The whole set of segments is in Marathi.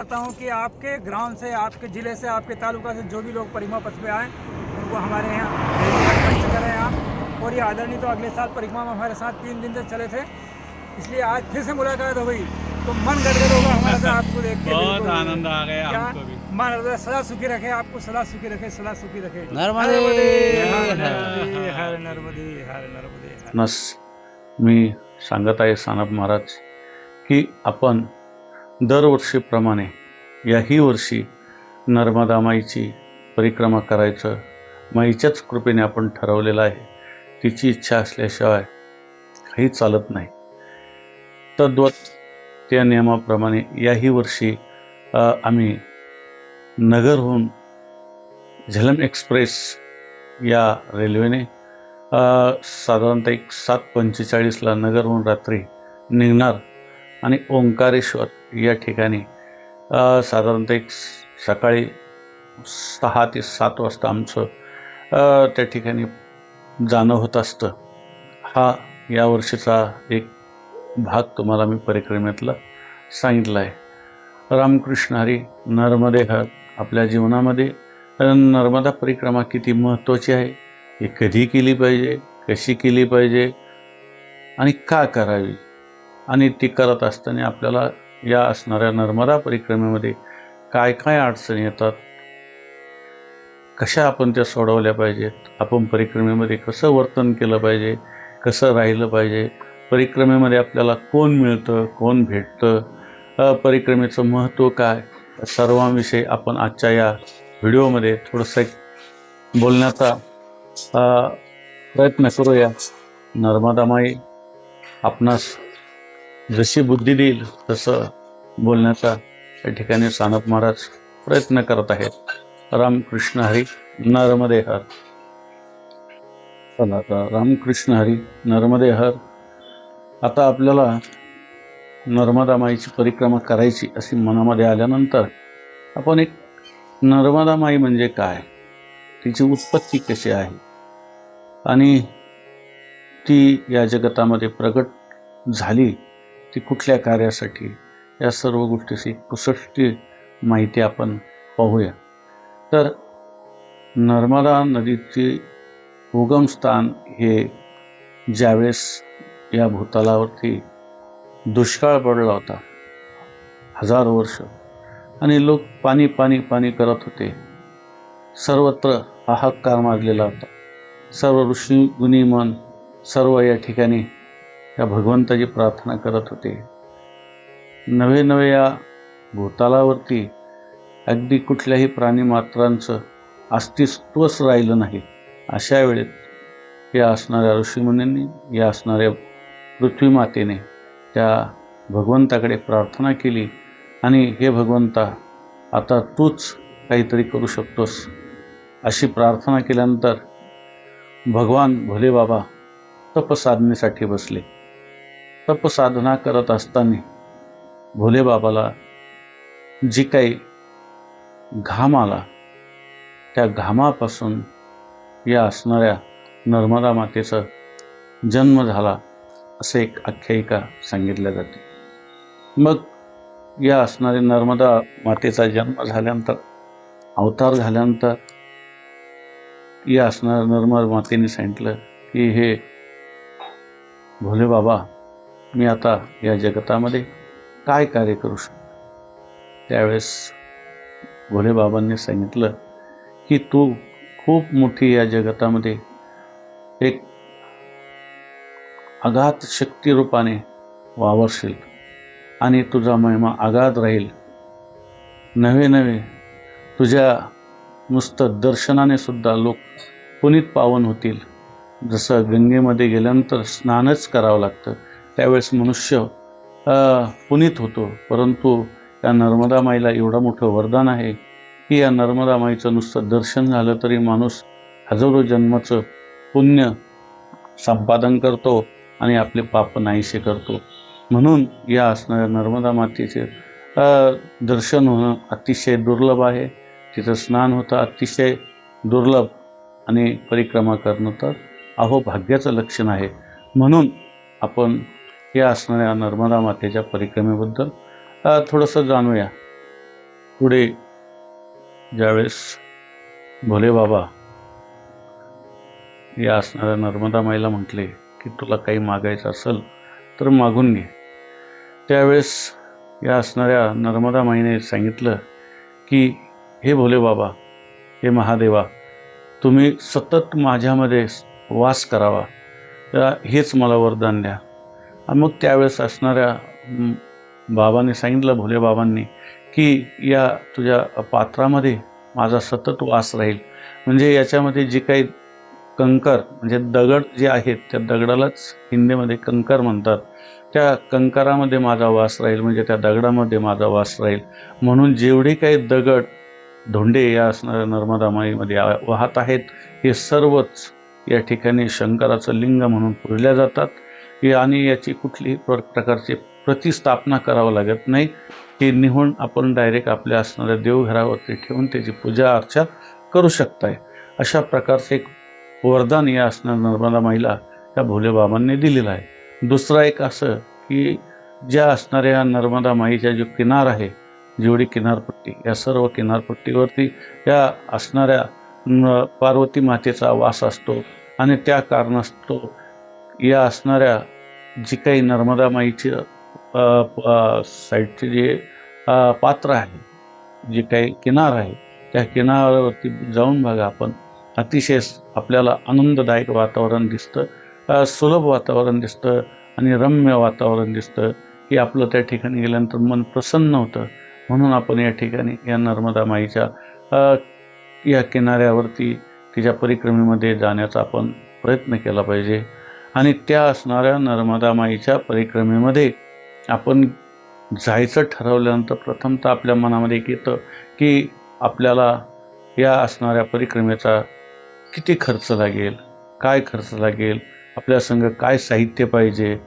चाहता हूँ कि आपके ग्राम से आपके ज़िले से आपके तालुका से जो भी लोग परिक्रमा पथ पे आए उनको हमारे यहाँ करें आप। और ये आदरणीय तो अगले साल परिक्रमा में हमारे साथ तीन दिन से चले थे। इसलिए आज फिर से मुलाकात हो गई। तो मन गदगद होगा हमारा आपको देख के बहुत आनंद आ गया क्या हमको भी। मन हृदय सदा सुखी रखे आपको सदा सुखी रखे सदा सुखी रखे। नर्मदे! हर नर्मदे। हर नर्मदे हर नर्मदे हर नस मी सांगत आहे सानप महाराज की आपण दरवर्षीप्रमाणे याही वर्षी नर्मदा माईची परिक्रमा करायचं माईच्याच कृपेने आपण ठरवलेलं आहे. तिची इच्छा असल्याशिवाय काही चालत नाही. तद्वत त्या नियमाप्रमाणे याही वर्षी आम्ही नगरहून झेलम एक्सप्रेस या रेल्वेने साधारणतः एक सात पंचेचाळीसला नगरहून रात्री निघणार. आणि ओंकारेश्वर या ठिकाणी साधारणतः एक स- सकाळी सहा ते सात वाजता आमचं त्या ठिकाणी जाणं होत असतं. हा या वर्षीचा एक भाग तुम्हाला मी परिक्रमेतला सांगितला आहे रामकृष्ण हरी नर्मदे हर आपल्या जीवनामध्ये नर्मदा परिक्रमा किती महत्त्वाची आहे? ही कधी केली पाहिजे? कशी केली पाहिजे? आणि का करावी? आणि ती करत असताना आपल्याला या असणाऱ्या नर्मदा परिक्रमेमध्ये काय काय अडचणी येतात? कशा आपण त्या सोडवल्या पाहिजेत? आपण परिक्रमेमध्ये कसं वर्तन केलं पाहिजे? कसं राहिलं पाहिजे? परिक्रमेमध्ये आपल्याला कोण मिळतं? कोण भेटतं? परिक्रमेचं महत्त्व काय? सर्वांविषयी आपण आजच्या या व्हिडिओमध्ये थोडंसं एक बोलण्याचा प्रयत्न करूया. नर्मदा माई आपणास जशी बुद्धी देईल तसं बोलण्याचा या ठिकाणी सानप महाराज प्रयत्न करत आहेत. रामकृष्ण हरी नर्मदे हर चला आता रामकृष्ण हरी नर्मदे हर आता आपल्याला नर्मदा माईची परिक्रमा करायची अशी मनामध्ये आल्यानंतर आपण एक नर्मदा माई म्हणजे काय? तिची उत्पत्ती कशी आहे? आणि ती या जगतामध्ये प्रगट झाली ती कुठल्या कार्यासाठी? या सर्व गोष्टीची कुसष्टी माहिती आपण पाहूया. तर नर्मदा नदीचे उगमस्थान हे ज्यावेळेस या भूतलावरती दुष्काळ पडला होता हजारो वर्ष आणि लोक पाणी पाणी पाणी करत होते. सर्वत्र हाहाकार माजलेला होता. सर्व ऋषी गुणी मन सर्व या ठिकाणी या भगवंताची प्रार्थना करत होते. नवे नवे या भूतालावरती अगदी कुठल्याही प्राणीमात्रांचं अस्तित्वच राहिलं नाही. अशा वेळेत या असणाऱ्या ऋषीमुनींनी या असणाऱ्या पृथ्वीमातेने त्या भगवंताकडे प्रार्थना केली आणि हे भगवंता आता तूच काहीतरी करू शकतोस. अशी प्रार्थना केल्यानंतर भगवान भोले बाबा तपसाधनेसाठी बसले. तपसाधना करत असताना भोलेबाबाला जी काही घाम आला त्या घामापासून या असणाऱ्या नर्मदा मातेचा जन्म झाला असे एक आख्यायिका सांगितल्या जाते. मग या असणाऱ्या नर्मदा मातेचा जन्म झाल्यानंतर अवतार झाल्यानंतर या असणाऱ्या नर्मदा मातेने सांगितलं की हे भोले बाबा मी आता या जगतामध्ये काय कार्य करू शकतो? त्यावेळेस भोलेबाबांनी सांगितलं की तू खूप मोठी या जगतामध्ये एक अगाध शक्तिरूपाने वावरशील आणि तुझा महिमा अगाध राहील. नवे नवे तुझ्या नुसतं दर्शनाने सुद्धा लोक पुनीत पावन होतील. जसं गंगेमध्ये गेल्यानंतर स्नानच करावं लागतं. त्यावेळेस मनुष्य पुनीत होतो. परंतु या नर्मदा माईला एवढं मोठं वरदान आहे की या नर्मदा माईचं नुसतं दर्शन झालं तरी माणूस हजारो जन्माचं पुण्य संपादन करतो आणि आपले पाप नाहीसे करतो. म्हणून या असणाऱ्या नर्मदा मातेचे दर्शन होणं अतिशय दुर्लभ आहे. तिथं स्नान होतं अतिशय दुर्लभ आणि परिक्रमा करणं तर अहो भाग्याचं लक्षण आहे. म्हणून आपण या असणाऱ्या नर्मदा मातेच्या परिक्रमेबद्दल थोडंसं जाणूया. पुढे ज्यावेळेस भोले बाबा या असणाऱ्या नर्मदा माईला म्हटले की तुला काही मागायचं असेल तर मागून घे. त्यावेळेस या असणाऱ्या नर्मदा माईने सांगितलं की हे भोले बाबा हे महादेवा तुम्ही सतत माझ्यामध्ये वास करावा. हेच मला वरदान द्या. मग त्यावेळेस असणाऱ्या बाबांनी सांगितलं भोले बाबांनी की या तुझ्या पात्रामध्ये माझा सतत वास राहील. म्हणजे याच्यामध्ये जे काही कंकर म्हणजे दगड जे आहेत त्या दगडालाच हिंदीमध्ये कंकर म्हणतात. त्या कंकरामध्ये माझा वास राहील म्हणजे त्या दगडामध्ये माझा वास राहील. म्हणून जेवढे काही दगड धोंडे या असणाऱ्या नर्मदामाईमध्ये वाहत आहेत हे सर्वच या ठिकाणी शंकराचं लिंग म्हणून पुरल्या जातात. की आणि याची कुठलीही प्र प्रकारची प्रतिस्थापना करावं लागत नाही. ती निहून आपण डायरेक्ट आपल्या असणाऱ्या देवघरावरती ठेवून त्याची पूजा अर्चा करू शकताय. अशा प्रकारचं एक वरदान या असणाऱ्या नर्मदा माईला त्या भोलेबाबांनी दिलेलं आहे. दुसरं एक असं की ज्या असणाऱ्या नर्मदा माईच्या जो किनार आहे जेवढी किनारपट्टी या सर्व किनारपट्टीवरती या असणाऱ्या पार्वती मातेचा वास असतो आणि त्या कारणास्तव या असणाऱ्या जी काही नर्मदा माईची साईडचे जे पात्र आहे जे काही किनार आहे त्या किनाऱ्यावरती जाऊन बघा आपण. अतिशय आपल्याला आनंददायक वातावरण दिसतं सुलभ वातावरण दिसतं आणि रम्य वातावरण दिसतं. की आपलं त्या ठिकाणी गेल्यानंतर मन प्रसन्न होतं. म्हणून आपण या ठिकाणी या नर्मदा माईच्या या किनाऱ्यावरती तिच्या परिक्रमेमध्ये जाण्याचा आपण प्रयत्न केला पाहिजे. आणि त्या असणाऱ्या नर्मदा माईच्या परिक्रमेमध्ये आपण जायचं ठरवल्यानंतर प्रथमतः आपल्या मनामध्ये एक येतं की आपल्याला या असणाऱ्या परिक्रमेचा किती खर्च लागेल? काय खर्च लागेल? आपल्या संग काय साहित्य पाहिजे?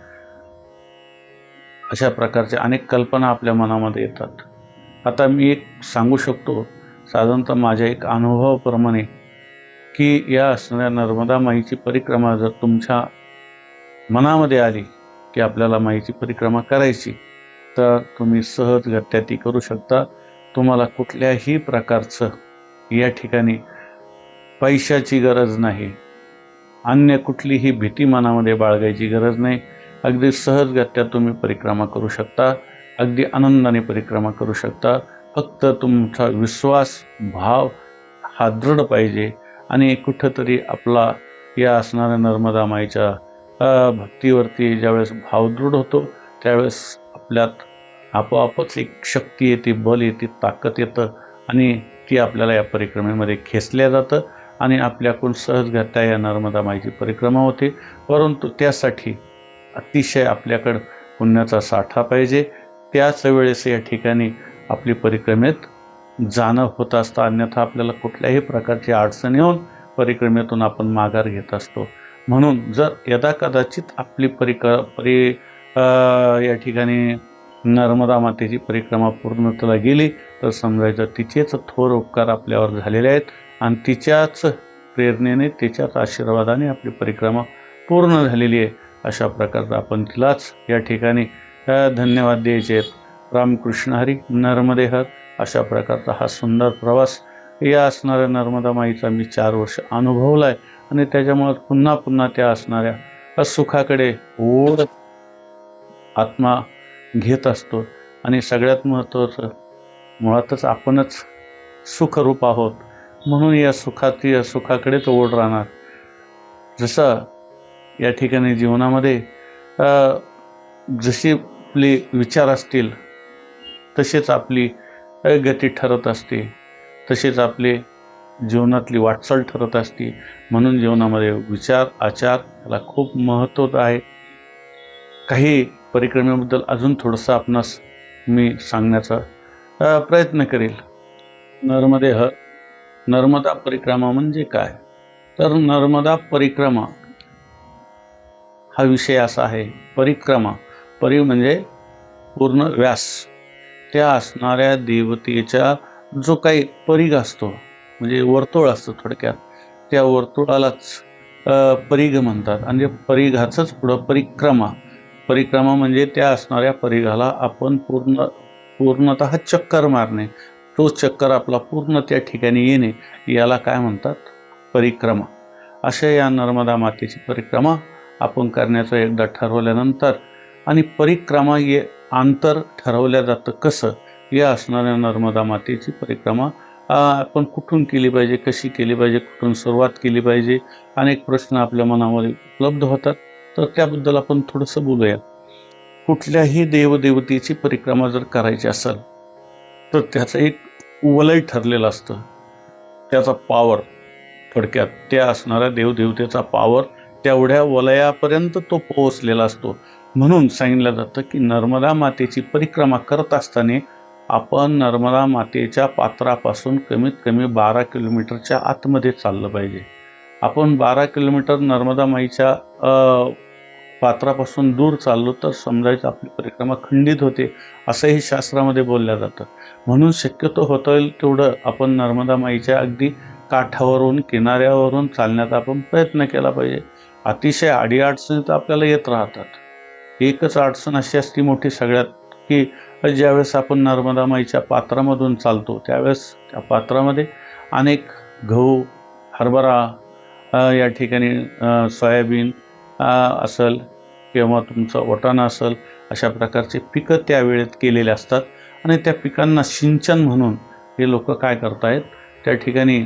अशा प्रकारच्या अनेक कल्पना आपल्या मनामध्ये येतात. आता मी एक सांगू शकतो साधारणतः माझ्या एक अनुभवाप्रमाणे की या असणाऱ्या नर्मदा माईची परिक्रमा जर तुमच्या मनामध्ये आली की आपल्याला माहिती परिक्रमा करायची तर तुम्ही सहजगत्या ती करू शकता. तुम्हाला कुठल्याही प्रकारचं या ठिकाणी पैशाची गरज नाही. अन्य कुठलीही भीती मनामध्ये बाळगायची गरज नाही. अगदी सहजगत्या तुम्ही परिक्रमा करू शकता अगदी आनंदाने परिक्रमा करू शकता. फक्त तुमचा विश्वास भाव हा दृढ पाहिजे आणि कुठंतरी आपला या असणाऱ्या नर्मदा माईच्या भक्तीवरती ज्यावेळेस भाव दृढ होतो त्यावेळेस आपल्यात आपोआपच एक शक्ती येते बल येते ताकद येतं आणि ती आपल्याला या परिक्रमेमध्ये खेचल्या जातं आणि आपल्याकडून सहजगत्या या नर्मदा माईची परिक्रमा होते. परंतु त्यासाठी अतिशय आपल्याकडं पुण्याचा साठा पाहिजे. त्याच वेळेस या ठिकाणी आपली परिक्रमेत जाणं होत असतं. अन्यथा आपल्याला कुठल्याही प्रकारची अडचण येऊन परिक्रमेतून आपण माघार घेत असतो. म्हणून जर यदा कदाचित आपली परिक परि या ठिकाणी नर्मदा मातेची परिक्रमा पूर्णतेला गेली तर समजायचं तिचेच थोर उपकार आपल्यावर झालेले आहेत आणि तिच्याच प्रेरणेने तिच्याच आशीर्वादाने आपली परिक्रमा पूर्ण झालेली आहे. अशा प्रकारचं आपण तिलाच या ठिकाणी धन्यवाद द्यायचे आहेत. रामकृष्ण हरी नर्मदे हर अशा प्रकारचा हा सुंदर प्रवास. या असणाऱ्या नर्मदा माईचा मी चार वर्ष अनुभवला आहे आणि त्याच्यामुळं पुन्हा पुन्हा त्या असणाऱ्या सुखाकडे ओढ आत्मा घेत असतो. आणि सगळ्यात महत्त्वाचं मुळातच आपणच सुखरूप आहोत. म्हणून या सुखाती या सुखाकडेच ओढ राहणार. जसं या ठिकाणी जीवनामध्ये जशी आपले विचार असतील तसेच आपली गती ठरत असते. तसेच आपले जीवनातली वाटचाल ठरत असते. म्हणून जीवनामध्ये विचार आचार याला खूप महत्त्व आहे. काही परिक्रमेबद्दल अजून थोडंसं आपणास मी सांगण्याचा प्रयत्न करेल. नर्मदे ह नर्मदा परिक्रमा म्हणजे काय? तर नर्मदा परिक्रमा हा विषय असा आहे. परिक्रमा परि म्हणजे पूर्ण व्यास. त्या असणाऱ्या देवतेचा जो काही परिघ असतो म्हणजे वर्तुळ असतं थोडक्यात. त्या वर्तुळालाच परिघ म्हणतात. आणि परिघाचंच पुढं परिक्रमा. परिक्रमा म्हणजे त्या असणाऱ्या परिघाला आपण पूर्ण पूर्णतः चक्कर मारणे. तो चक्कर आपला पूर्ण त्या ठिकाणी येणे. याला काय म्हणतात? परिक्रमा. अशा या नर्मदा मातेची परिक्रमा आपण करण्याचं एकदा ठरवल्यानंतर आणि परिक्रमा हे अंतर ठरवल्या जातं कसं? या असणाऱ्या नर्मदा मातेची परिक्रमा आपण कुठून केली पाहिजे कशी केली पाहिजे कुठून सुरुवात केली पाहिजे अनेक प्रश्न आपल्या मनामध्ये उपलब्ध होतात. तर त्याबद्दल आपण थोडंसं बोलूया. कुठल्याही देवदेवतेची परिक्रमा जर करायची असेल तर त्याचं एक वलय ठरलेलं असतं. त्याचा पावर थोडक्यात त्या असणाऱ्या देवदेवतेचा पावर तेवढ्या वलयापर्यंत तो पोहोचलेला असतो. म्हणून सांगितलं जातं की नर्मदा मातेची परिक्रमा करत असताना आपण नर्मदा मातेच्या पात्रापासून कमीत कमी बारा किलोमीटरच्या आतमध्ये चाललं पाहिजे. आपण बारा किलोमीटर नर्मदा माईच्या पात्रापासून दूर चाललो तर समजायचं आपली परिक्रमा खंडित होते असंही शास्त्रामध्ये बोललं जातं. म्हणून शक्यतो होता येईल तेवढं आपण नर्मदा माईच्या अगदी काठावरून किनाऱ्यावरून चालण्याचा आपण प्रयत्न केला पाहिजे. अतिशय अडीअडचणी तर आपल्याला येत राहतात. एकच अडचण अशी असती मोठी सगळ्यात की ज्यावेळेस आपण नर्मदा माईच्या पात्रामधून चालतो त्यावेळेस त्या पात्रामध्ये अनेक गहू हरभरा या ठिकाणी सोयाबीन असेल किंवा तुमचं वाटाणा असेल अशा प्रकारचे पिकं त्या वेळेत केलेले असतात. आणि त्या पिकांना सिंचन म्हणून हे लोक काय करतायत त्या ठिकाणी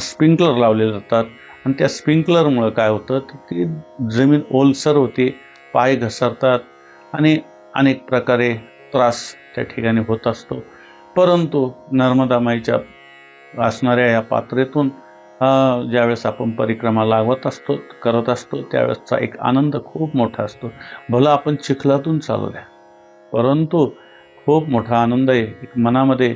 स्प्रिंकलर लावले जातात आणि त्या स्प्रिंकलरमुळं काय होतं की ती जमीन ओलसर होते पाय घसरतात आणि अनेक प्रकारे त्रास त्या ठिकाणी होत असतो. परंतु नर्मदा माईच्या असणाऱ्या या पात्रेतून ज्यावेळेस आपण परिक्रमा लावत असतो करत असतो त्यावेळेसचा एक आनंद खूप मोठा असतो. भलं आपण चिखलातून द्या परंतु खूप मोठा आनंद आहे. एक मनामध्ये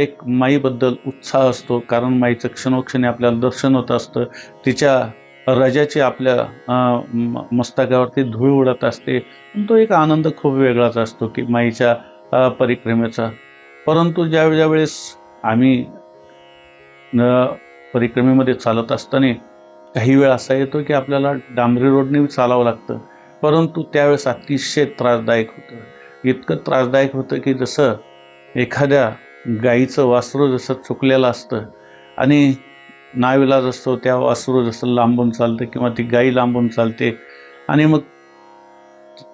एक माईबद्दल उत्साह असतो. कारण माईचं क्षणोक्षणी आपल्याला दर्शन होत असतं. तिच्या रजाची आपल्या म- मस्तकावरती धूळ उडत असते. तो एक आनंद खूप वेगळाच असतो की माईच्या परिक्रमेचा. परंतु ज्या ज्यावेळेस आम्ही परिक्रमेमध्ये चालत असताना काही वेळ असा येतो की आपल्याला डांबरी रोडने चालावं लागतं. परंतु त्यावेळेस अतिशय त्रासदायक होतं. इतकं त्रासदायक होतं की जसं एखाद्या गाईचं वासरू जसं चुकलेलं असतं आणि नाविलाज असतो त्या वासरू जसं लांबून चालतं किंवा ती गाई लांबून चालते. आणि मग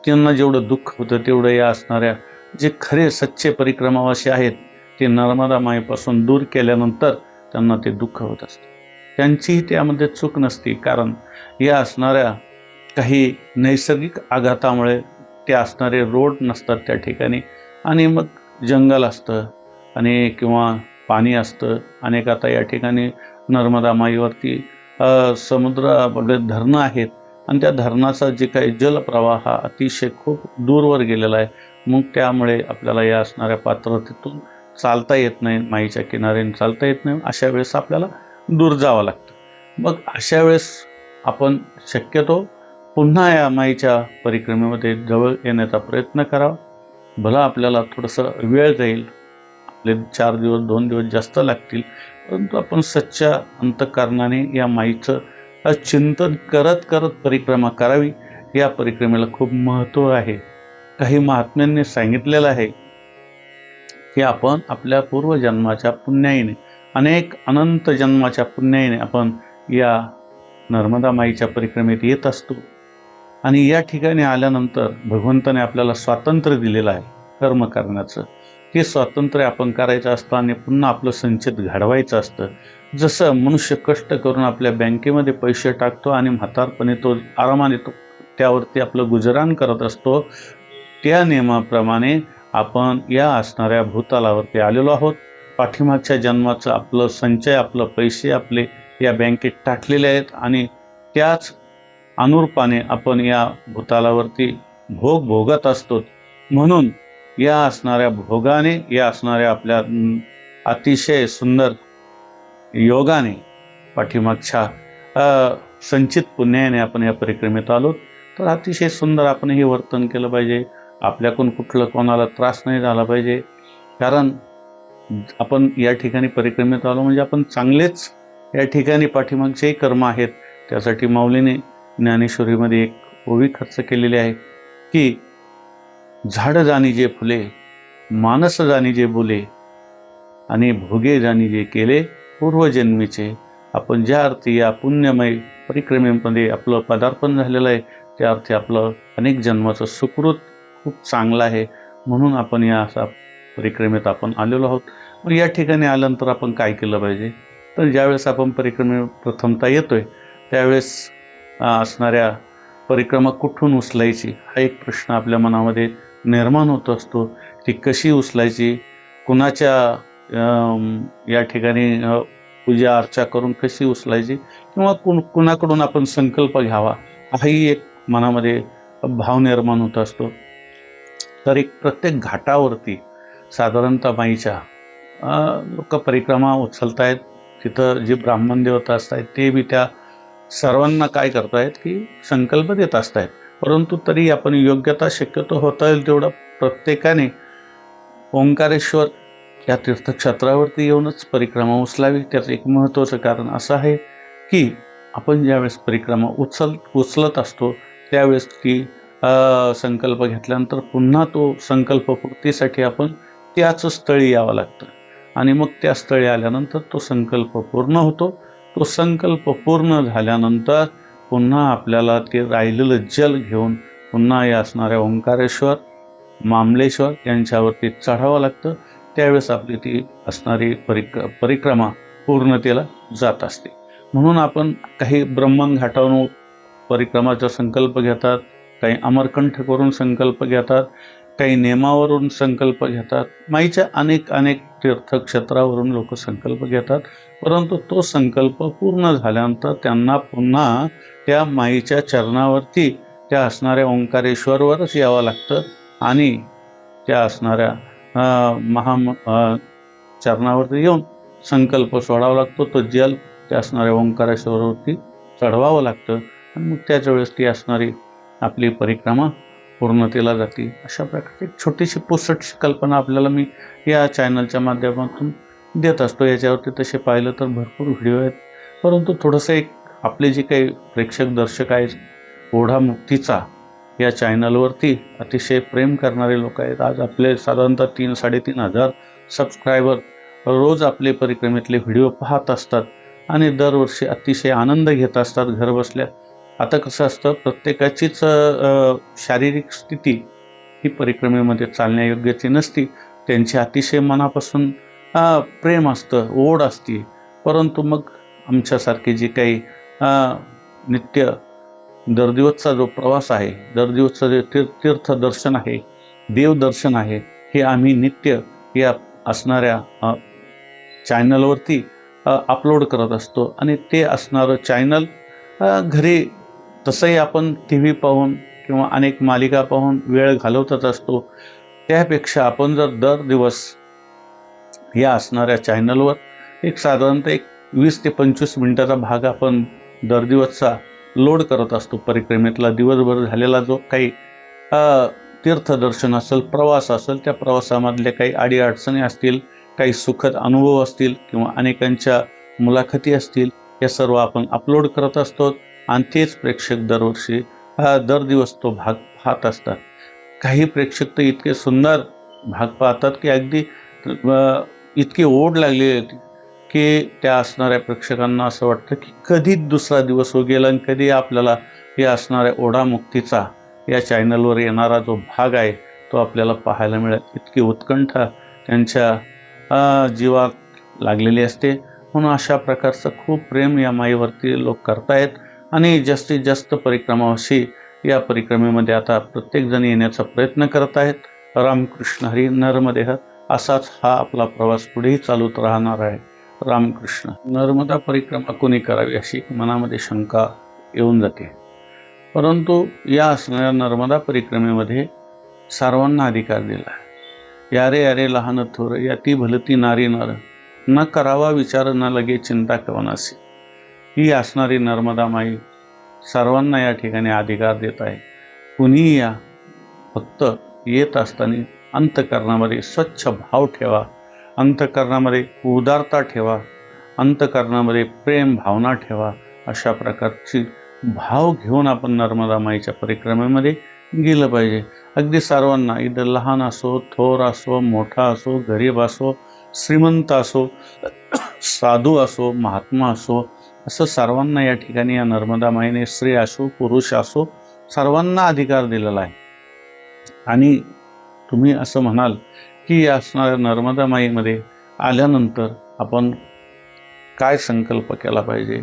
त्यांना जेवढं दुःख होतं तेवढं या असणाऱ्या जे खरे सच्चे परिक्रमावासी आहेत ते नर्मदा माईपासून दूर केल्यानंतर त्यांना ते दुःख होत असते. त्यांचीही त्यामध्ये चूक नसती कारण या असणाऱ्या काही नैसर्गिक आघातामुळे ते असणारे रोड नसतात त्या ठिकाणी. आणि मग जंगल असतं आणि किंवा पाणी असतं. अनेक आता या ठिकाणी नर्मदा माईवरती समुद्र धरणं आहेत. आणि त्या धरणाचा जे काही जलप्रवाह हा अतिशय खूप दूरवर गेलेला आहे. मग त्यामुळे आपल्याला या असणाऱ्या पात्रतेतून चालता येत नाही माईच्या किनाऱ्याने चालता येत नाही. अशा वेळेस आपल्याला दूर जावं लागतं. मग अशा वेळेस आपण शक्यतो पुन्हा या माईच्या परिक्रमेमध्ये जवळ येण्याचा प्रयत्न करावा. भला आपल्याला थोडंसं वेळ जाईल. आपले चार दिवस दोन दिवस जास्त लागतील. परंतु आपण सच्च्या अंतकारणाने या माईचं चिंतन करत करत परिक्रमा करावी. या परिक्रमेला खूप महत्त्व आहे. काही महात्म्यांनी सांगितलेलं आहे की आपण आपल्या पूर्वजन्माच्या पुण्याईने अनेक अनंत जन्माच्या पुण्याईने आपण या नर्मदा माईच्या परिक्रमेत येत असतो. आणि या ठिकाणी आल्यानंतर भगवंताने आपल्याला स्वातंत्र्य दिलेलं आहे कर्म करण्याचं. हे स्वातंत्र्य आपण करायचं असतं आणि पुन्हा आपलं संचित घडवायचं असतं. जसं मनुष्य कष्ट करून आपल्या बँकेमध्ये पैसे टाकतो आणि म्हातारपणे तो आरामाने तो त्यावरती आपलं गुजराण करत असतो त्या नियमाप्रमाणे आपण या असणाऱ्या भूतालावरती आलेलो आहोत. पाठीमागच्या जन्माचं आपलं संचय आपलं पैसे आपले या बँकेत टाकलेले आहेत आणि त्याच अनुरूपाने आपण या भूतालावरती भोग भोगत असतो. म्हणून या असणाऱ्या भोगाने या असणाऱ्या आपल्या अतिशय सुंदर योगाने पाठीमागच्या संचित पुण्याने आपण या परिक्रमेत आलो तर अतिशय सुंदर आपण हे वर्तन केलं पाहिजे. आपल्याकडून कुठलं कोणाला त्रास नाही झाला पाहिजे. कारण आपण या ठिकाणी परिक्रमेत आलो म्हणजे आपण चांगलेच या ठिकाणी पाठीमागचेही कर्म आहेत. त्यासाठी माऊलीने ज्ञानेश्वरीमध्ये एक ओवी खर्च केलेली आहे की झाड जाणी जे फुले मानस जाणी जे बोले आणि भोगे जाणी जे केले पूर्वजन्मीचे आपण ज्या अर्थी या पुण्यमय परिक्रमेमध्ये आपलं पदार्पण झालेलं आहे त्या अर्थी आपलं अनेक जन्माचं सुकृत खूप चांगलं आहे म्हणून आपण या असा परिक्रमेत आपण आलेलो आहोत. मग या ठिकाणी आल्यानंतर आपण काय केलं पाहिजे? तर ज्यावेळेस आपण परिक्रमे प्रथमता आहे त्यावेळेस असणाऱ्या परिक्रमा कुठून उचलायची? हा एक प्रश्न आपल्या मनामध्ये निर्माण होत असतो ती कशी उचलायची कुणाच्या या ठिकाणी पूजा अर्चा करून कशी उचलायची किंवा कुण कुणाकडून आपण संकल्प घ्यावा हाही एक मनामध्ये भाव निर्माण होत असतो. तर एक प्रत्येक घाटावरती साधारणतः माईच्या लोक परिक्रमा उचलतायत तिथं जे ब्राह्मण देवता असतात ते बी त्या सर्वांना काय करतायत की संकल्प देत असतायत. परंतु तरी आपण योग्यता शक्यतो होता येईल तेवढं प्रत्येकाने ओंकारेश्वर या तीर्थक्षेत्रावरती येऊनच परिक्रमा उचलावी. त्याचं एक महत्त्वाचं कारण असं आहे की आपण ज्यावेळेस परिक्रमा उचल उचलत असतो त्यावेळेस ती संकल्प घेतल्यानंतर पुन्हा तो संकल्प पूर्तीसाठी आपण त्याच स्थळी यावं लागतं. आणि मग त्या स्थळी आल्यानंतर तो संकल्प पूर्ण होतो. तो संकल्प पूर्ण झाल्यानंतर पुन्हा आपल्याला ते राहिलेलं जल घेऊन पुन्हा या असणाऱ्या ओंकारेश्वर मामलेश्वर यांच्यावरती चढावं लागतं. त्यावेळेस आपली ती असणारी परिक परिक्रमा पूर्णतेला जात असते. म्हणून आपण काही ब्रह्मन घाटावरून परिक्रमाचा संकल्प घेतात काही अमरकंठ करून संकल्प घेतात काही नेमावरून संकल्प घेतात. माईच्या अनेक अनेक तीर्थक्षेत्रावरून लोक संकल्प घेतात परंतु तो संकल्प पूर्ण झाल्यानंतर त्यांना पुन्हा त्या माईच्या चरणावरती त्या असणाऱ्या ओंकारेश्वरवरच यावं लागतं आणि त्या असणाऱ्या महा चरणावरती येऊन संकल्प सोडावा लागतो. तो जल त्या असणाऱ्या ओंकारेश्वरवरती चढवावं लागतं. आणि मग त्याच्या वेळेस ती असणारी आपली परिक्रमा पूर्णतेला जाते. अशा प्रकारची एक छोटीशी पुसटशी कल्पना आपल्याला मी या चॅनलच्या माध्यमातून देत असतो. याच्यावरती तसे पाहिलं तर भरपूर व्हिडिओ आहेत. परंतु थोडंसं एक आपले जे काही प्रेक्षक दर्शक आहेत ओढा मुक्तीचा या चॅनलवरती अतिशय प्रेम करणारे लोक आहेत. आज आपले साधारणतः तीन साडेतीन हजार सबस्क्रायबर रोज आपले परिक्रमेतले व्हिडिओ पाहत असतात आणि दरवर्षी अतिशय आनंद घेत असतात घरबसल्या आता कसं असतं प्रत्येकाचीच शारीरिक स्थिती ही परिक्रमेमध्ये चालण्यायोग्याची नसती. त्यांची अतिशय मनापासून प्रेम असतं ओढ असते. परंतु मग आमच्यासारखे जे काही हा नित्य दरदिवसचा जो प्रवास आहे दरदिवसचं जे तीर्थ तीर्थदर्शन आहे देवदर्शन आहे हे आम्ही नित्य या असणाऱ्या चॅनलवरती अपलोड करत असतो. आणि ते असणारं चॅनल घरी तसंही आपण टी व्ही पाहून किंवा अनेक मालिका पाहून वेळ घालवतच असतो. त्यापेक्षा आपण जर दर दिवस या असणाऱ्या चॅनलवर एक साधारणतः एक वीस ते पंचवीस मिनटाचा भाग आपण दर दिवसचा लोड करत असतो. परिक्रमेतला दिवसभर झालेला जो काही तीर्थदर्शन असेल प्रवास असेल त्या प्रवासामधल्या काही अडीअडचणी असतील काही सुखद अनुभव असतील किंवा अनेकांच्या मुलाखती असतील हे सर्व आपण अपलोड करत असतो. आणि तेच प्रेक्षक दरवर्षी दर दिवस तो भाग पाहत असतात. काही प्रेक्षक तर इतके सुंदर भाग पाहतात की अगदी इतकी ओढ लागलेली की त्या असणाऱ्या प्रेक्षकांना असं वाटतं की कधी दुसरा दिवस हो गेला आणि कधी आपल्याला या असणाऱ्या ओढामुक्तीचा या चॅनलवर येणारा जो भाग आहे तो आपल्याला पाहायला मिळेल. इतकी उत्कंठा त्यांच्या जीवात लागलेली असते. म्हणून अशा प्रकारचं खूप प्रेम या माईवरती लोक करतायत. आणि जास्तीत जास्त परिक्रमाशी या परिक्रमेमध्ये आता प्रत्येकजण येण्याचा प्रयत्न करत आहेत. रामकृष्ण हरी नर्मदेह असाच हा आपला प्रवास पुढेही चालूच राहणार आहे. रामकृष्ण. नर्मदा परिक्रमा कोणी करावी अशी मनामध्ये शंका येऊन जाते. परंतु या असणाऱ्या नर्मदा परिक्रमेमध्ये सर्वांना अधिकार दिला. आहे यारे यारे लहान थोर या ती भलती नारी नर न करावा विचार न लगे चिंता कवनासी ही असणारी नर्मदा माई सर्वांना या ठिकाणी अधिकार देत आहे. कुणीही या फक्त येत असताना अंतकरणामध्ये स्वच्छ भाव ठेवा. अंतकरणामध्ये उदारता ठेवा अंतकरणामध्ये प्रेम भावना ठेवा अशा प्रकारची भाव घेऊन आपण नर्मदा माईच्या परिक्रमेमध्ये गेलं पाहिजे. अगदी सर्वांना इथं लहान असो थोर असो मोठा असो गरीब असो श्रीमंत असो साधू असो महात्मा असो असं सर्वांना या ठिकाणी या नर्मदा माईने स्त्री असो पुरुष असो सर्वांना अधिकार दिलेला आहे. आणि तुम्ही असं म्हणाल की या असणाऱ्या नर्मदा माईमध्ये आल्यानंतर आपण काय संकल्प केला पाहिजे?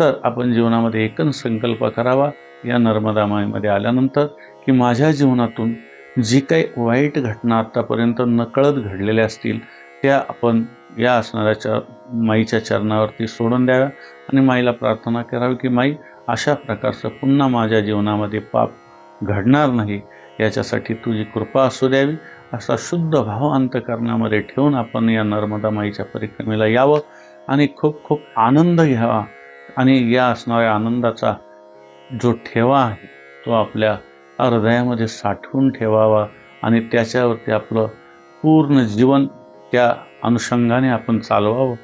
तर आपण जीवनामध्ये एकच संकल्प करावा या नर्मदा माईमध्ये आल्यानंतर की माझ्या जीवनातून जी काही वाईट घटना आत्तापर्यंत नकळत घडलेल्या असतील त्या आपण या असणाऱ्याच्या माईच्या चरणावरती सोडून द्याव्या आणि माईला प्रार्थना करावी की माई अशा प्रकारचं पुन्हा माझ्या जीवनामध्ये पाप घडणार नाही याच्यासाठी तुझी कृपा असू द्यावी असा शुद्ध भाव अंतकरणामध्ये ठेवून आपण या नर्मदा माईच्या परिक्रमेला यावं आणि खूप खूप आनंद घ्यावा. आणि या असणाऱ्या आनंदाचा जो ठेवा आहे तो आपल्या हृदयामध्ये साठवून ठेवावा आणि त्याच्यावरती आपलं पूर्ण जीवन त्या अनुषंगाने आपण चालवावं.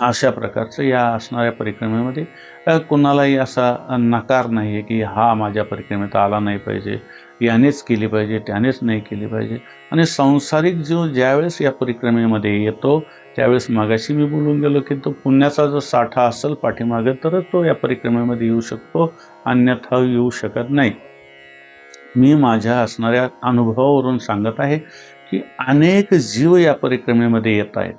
अशा प्रकारचं या असणाऱ्या परिक्रमेमध्ये कुणालाही असा नकार नाही आहे की हा माझ्या परिक्रमेत आला नाही पाहिजे. यानेच केली पाहिजे त्यानेच नाही केली पाहिजे. आणि सांसारिक जीव ज्यावेळेस या परिक्रमेमध्ये येतो त्यावेळेस मागाशी मी बोलून गेलो की तो पुण्याचा जो साठा असेल पाठीमागे तरच तो या परिक्रमेमध्ये येऊ शकतो अन्यथा येऊ शकत नाही. मी माझ्या असणाऱ्या अनुभवावरून सांगत आहे की अनेक जीव या परिक्रमेमध्ये येत आहेत.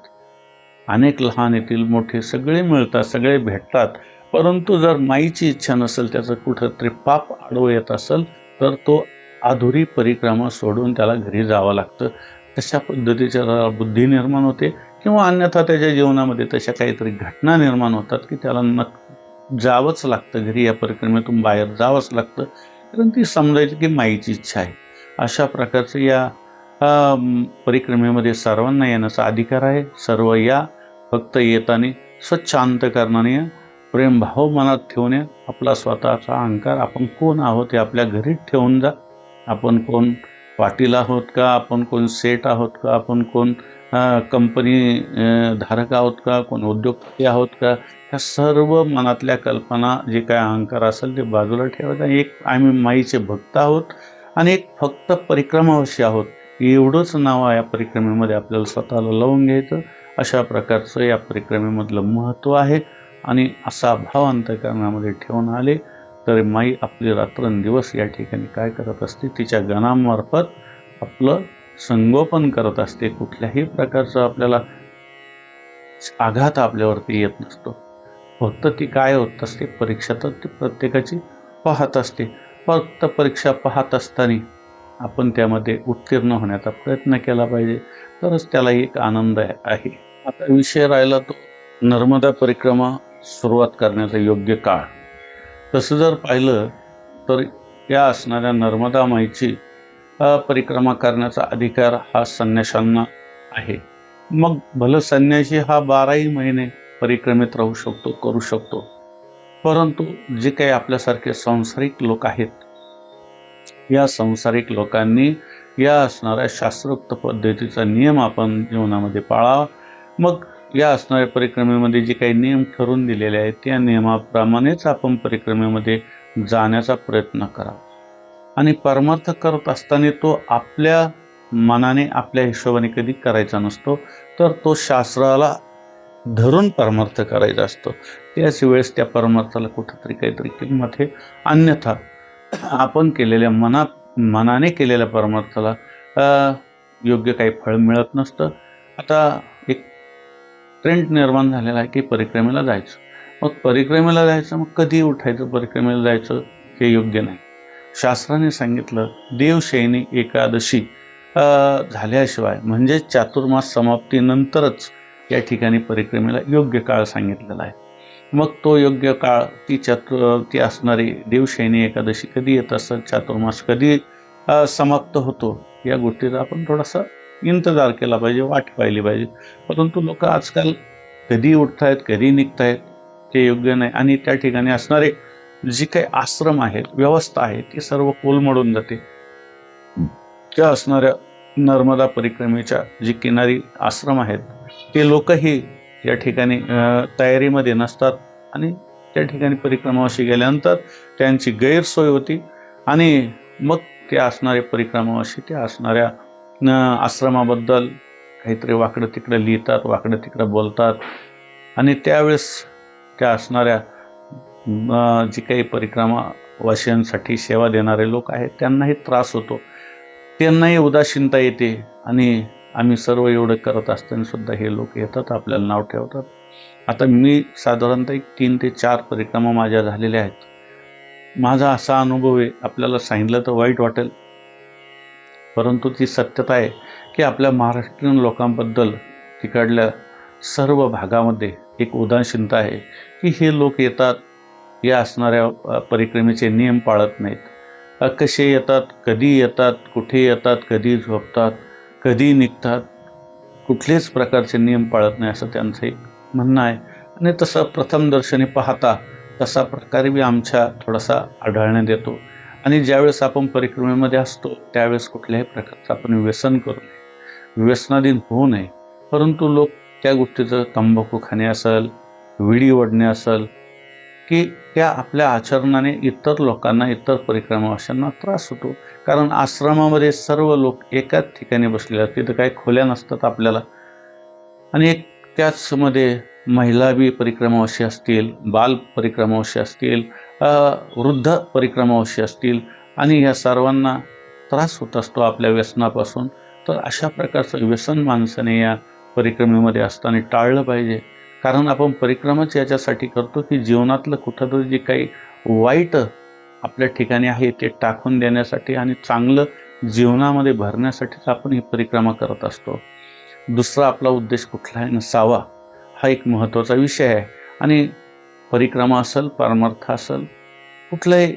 अनेक लहान येतील मोठे सगळे मिळतात सगळे भेटतात. परंतु जर माईची इच्छा नसेल त्याचं कुठंतरी पाप आडवं येत असेल तर तो अधुरी परिक्रमा सोडून त्याला घरी जावं लागतं. तशा पद्धतीच्या त्याला बुद्धी निर्माण होते किंवा अन्यथा त्याच्या जीवनामध्ये तशा काहीतरी घटना निर्माण होतात की त्याला नक जावंच लागतं. घरी या परिक्रमेतून बाहेर जावंच लागतं. कारण ती समजायची की माईची इच्छा आहे. अशा प्रकारचं या परिक्रमेमध्ये सर्वांना येण्याचा अधिकार आहे. सर्व या फक्त येताना स्वच्छ अंतकरणाने प्रेमभाव मनात ठेवून आपला स्वतःचा अहंकार आपण कोण आहोत हे आपल्या घरीच ठेवून जा. आपण कोण पाटील आहोत का? आपण कोण सेट आहोत का? आपण कोण कंपनी धारक आहोत का? कोण उद्योगपती आहोत का? ह्या सर्व मनातल्या कल्पना जे काय अहंकार असेल ते बाजूला ठेवायचं एक आम्ही माईचे भक्त आहोत आणि एक फक्त परिक्रमावशी आहोत. एवढंच नाव आहे या परिक्रमेमध्ये आपल्याला स्वतःला लावून घ्यायचं. अशा प्रकारचं या परिक्रमेमधलं महत्त्व आहे आणि असा भाव अंतकरणामध्ये ठेवून आले. तर माई आपली रात्रंदिवस या ठिकाणी काय करत असते? तिच्या गणामार्फत आपलं संगोपन करत असते. कुठल्याही प्रकारचं आपल्याला आघात आपल्यावरती येत नसतो. फक्त ती काय होत असते? परीक्षा तर ती प्रत्येकाची पाहत असते. फक्त परीक्षा पाहत असताना आपण त्यामध्ये उत्तीर्ण होण्याचा प्रयत्न केला पाहिजे. तरच त्याला एक आनंद आहे. आहे. आता विषय राहिला तो नर्मदा परिक्रमा सुरुवात करण्याचा योग्य काळ. तसं जर पाहिलं तर या असणाऱ्या नर्मदा माईची परिक्रमा करण्याचा अधिकार हा संन्याशांना आहे. मग भलं संन्यासी हा बाराही महिने परिक्रमेत राहू शकतो करू शकतो. परंतु जे काही आपल्यासारखे सांसारिक लोक आहेत या सांसारिक लोकांनी या असणाऱ्या शास्त्रोक्त पद्धतीचा नियम आपण जीवनामध्ये पाळावा. मग या असणाऱ्या परिक्रमेमध्ये जे काही नियम ठरवून दिलेले आहेत त्या नियमाप्रमाणेच आपण परिक्रमेमध्ये जाण्याचा प्रयत्न करावा आणि परमार्थ करत असताना तो आपल्या मनाने आपल्या हिशोबाने कधी करायचा नसतो तर तो शास्त्राला धरून परमार्थ करायचा असतो. त्याच वेळेस त्या परमार्थाला कुठंतरी काहीतरी किंमत हे अन्यथा आपण केलेल्या मना मनाने केलेल्या परमार्थाला योग्य काही फळ मिळत नसतं. आता ट्रेंड निर्माण झालेला आहे की परिक्रमेला जायचं. मग परिक्रमेला जायचं मग कधी उठायचं परिक्रमेला जायचं हे योग्य नाही. शास्त्राने सांगितलं देवशयनी एकादशी झाल्याशिवाय म्हणजे चातुर्मास समाप्तीनंतरच या ठिकाणी परिक्रमेला योग्य काळ सांगितलेला आहे. मग तो योग्य काळ ती चातु ती असणारी देवशयनी एकादशी कधी येत असत? चातुर्मास कधी समाप्त होतो? या गोष्टीचा आपण थोडासा इंतजार केला पाहिजे वाट पाहिली पाहिजे. परंतु लोक आजकाल कधी उठतायत कधी निघतायत ते योग्य नाही. आणि त्या ठिकाणी असणारे जी काही आश्रम आहेत व्यवस्था आहे ती सर्व कोलमडून जाते. त्या असणाऱ्या नर्मदा परिक्रमेच्या जी किनारी आश्रम आहेत ते लोकही या ठिकाणी तयारीमध्ये नसतात. आणि त्या ठिकाणी परिक्रमावाशी गेल्यानंतर त्यांची गैरसोय होती. आणि मग ते असणारे परिक्रमावाशी त्या असणाऱ्या न आश्रमाबद्दल काहीतरी वाकडं तिकडं लिहितात वाकडं तिकडं बोलतात. आणि त्यावेळेस त्या असणाऱ्या जी काही परिक्रमावासियांसाठी सेवा देणारे लोक आहेत त्यांनाही त्रास होतो. त्यांनाही उदासीनता येते आणि आम्ही सर्व एवढं करत असताना सुद्धा हे लोक येतात आपल्याला नाव ठेवतात. आता मी साधारणतः एक तीन ते चार परिक्रमा माझ्या झालेल्या आहेत. माझा असा अनुभव आहे आपल्याला सांगितलं तर वाईट वाटेल. परंतु ती सत्यता आहे की आपल्या महाराष्ट्रीयन लोकांबद्दल तिकडल्या सर्व भागामध्ये एक उदासीनता आहे की हे लोक येतात या असणाऱ्या परिक्रमेचे नियम पाळत नाहीत. कसे येतात कधी येतात कुठे येतात कधी झोपतात कधी निघतात कुठलेच प्रकारचे नियम पाळत नाही असं त्यांचं एक म्हणणं आहे. आणि तसं प्रथमदर्शनी पाहता तसा प्रकारे मी आमच्या थोडासा आढळण्यात येतो आणि ज्यावेळेस आपण परिक्रमेमध्ये असतो त्यावेळेस कुठल्याही प्रकारचं आपण व्यसन करू नये. व्यसनाधीन होऊ नये. परंतु लोक त्या गोष्टीचं तंबाखू खाणे असेल विडी ओढणे असेल की त्या आपल्या आचरणाने इतर लोकांना इतर परिक्रमावाशांना त्रास होतो. कारण आश्रमामध्ये सर्व लोक एकाच ठिकाणी बसलेले असतात. तिथं काही खोल्या नसतात आपल्याला. आणि एक त्याचमध्ये महिला बी असतील बाल परिक्रमावशी असतील वृद्ध परिक्रमावशी असतील आणि या सर्वांना त्रास होत असतो आपल्या व्यसनापासून तर अशा प्रकारचं व्यसन माणसाने या परिक्रमेमध्ये असताना टाळलं पाहिजे. कारण आपण परिक्रमाच याच्यासाठी करतो की जीवनातलं कुठंतरी जे काही वाईट आपल्या ठिकाणी आहे ते टाकून देण्यासाठी आणि चांगलं जीवनामध्ये भरण्यासाठीच आपण ही परिक्रमा करत असतो. दुसरा आपला उद्देश कुठला आहे? नसावा हा एक महत्त्वाचा विषय आहे. आणि परिक्रमा असेल परमार्थ असेल कुठलंही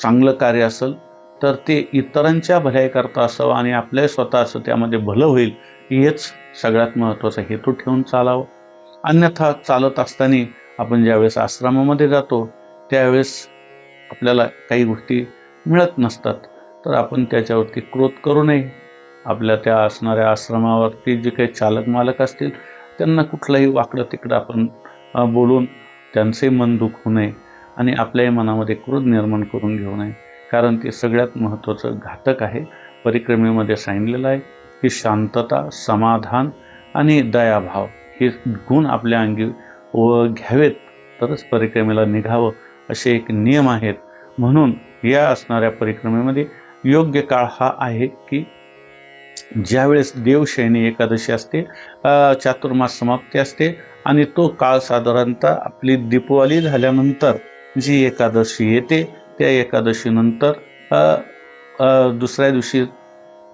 चांगलं कार्य असेल तर ते इतरांच्या भल्याकरता असावं आणि आपल्या स्वतःचं त्यामध्ये भलं होईल हेच सगळ्यात महत्त्वाचा हेतू ठेवून चालावं. अन्यथा चालत असताना आपण ज्यावेळेस आश्रमामध्ये जातो त्यावेळेस आपल्याला काही गोष्टी मिळत नसतात. तर आपण त्याच्यावरती क्रोध करू नये. आपल्या त्या असणाऱ्या आश्रमावरती जे काही चालक मालक असतील त्यांना कुठलंही वाकडं तिकडं आपण बोलून त्यांचे मन दुखू नये आणि आपल्याही मनामध्ये क्रोध निर्माण करून घेऊ नये. कारण ते सगळ्यात महत्त्वाचं घातक आहे. परिक्रमेमध्ये सांगितलेलं आहे की शांतता समाधान आणि दयाभाव हे गुण आपल्या अंगी व घ्यावेत. तरच परिक्रमेला निघावं असे एक नियम आहेत. म्हणून या असणाऱ्या परिक्रमेमध्ये योग्य काळ हा आहे की ज्यावेळेस देवशयनी एकादशी असते चातुर्मास समाप्ती असते आणि तो काळ साधारणतः आपली दीपवाली झाल्यानंतर जी एकादशी येते त्या एकादशीनंतर दुसऱ्या दिवशी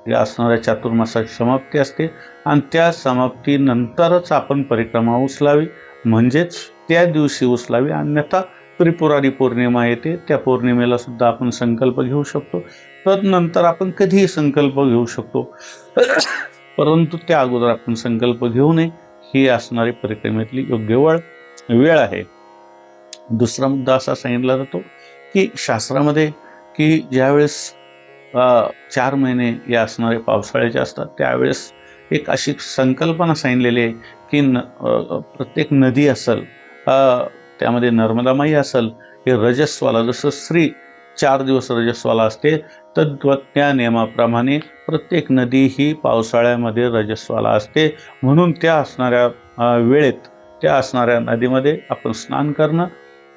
या असणाऱ्या चातुर्मासाची समाप्ती असते आणि त्या समाप्तीनंतरच आपण परिक्रमा उचलावी म्हणजेच त्या दिवशी उचलावी अन्यथा त्रिपुरारी पौर्णिमा येते. त्या पौर्णिमेला सुद्धा आपण संकल्प घेऊ शकतो. तदनंतर आपण कधीही संकल्प घेऊ शकतो. परंतु त्या अगोदर आपण संकल्प घेऊ नये. ही असणारी परिक्रमेतली योग्य वळ वेळ आहे. दुसरा मुद्दा असा सांगितला जातो की शास्त्रामध्ये की ज्यावेळेस चार महिने या असणारे पावसाळ्याचे असतात त्यावेळेस एक अशी संकल्पना सांगितलेली आहे की न प्रत्येक नदी असेल त्यामध्ये नर्मदामाई असेल हे रजस्वाला जसं श्री चार दिवस रजस्वाला असते तद्वत्या त्या नियमाप्रमाणे प्रत्येक नदी ही पावसाळ्यामध्ये रजस्वाला असते. म्हणून त्या असणाऱ्या वेळेत त्या असणाऱ्या नदीमध्ये आपण स्नान करणं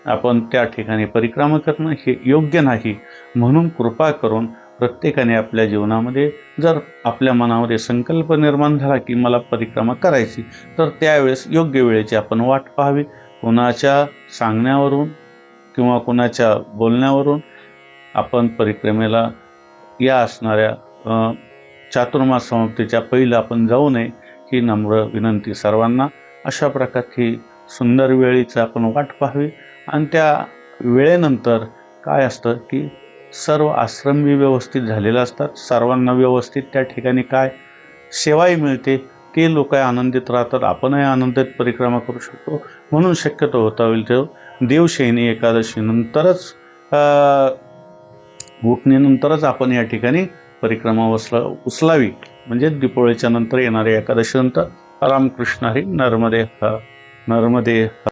आपण त्या ठिकाणी परिक्रमा करणं हे योग्य नाही. म्हणून कृपा करून प्रत्येकाने आपल्या जीवनामध्ये जर आपल्या मनामध्ये संकल्प निर्माण झाला की मला परिक्रमा करायची तर त्यावेळेस योग्य वेळेची आपण वाट पाहावी. कोणाच्या सांगण्यावरून किंवा कोणाच्या बोलण्यावरून आपण परिक्रमेला या असणाऱ्या चातुर्मास समाप्तीच्या पहिलं आपण जाऊ नये ही नम्र विनंती सर्वांना. अशा प्रकारची सुंदर वेळीचं आपण वाट पाहावी. आणि त्या वेळेनंतर काय असतं की सर्व आश्रमही व्यवस्थित झालेले असतात. सर्वांना व्यवस्थित त्या ठिकाणी काय सेवाही मिळते. ते लोक आनंदित राहतात. आपणही आनंदित परिक्रमा करू शकतो. म्हणून शक्यतो होता होईल तेव्हा देवशयनी एकादशीनंतरच उठणीनंतरच आपण या ठिकाणी परिक्रमा उचला उचलावी. म्हणजे दीपोळीच्या नंतर येणाऱ्या एकादशीनंतर रामकृष्ण हरी नर्मदे हर नर्मदे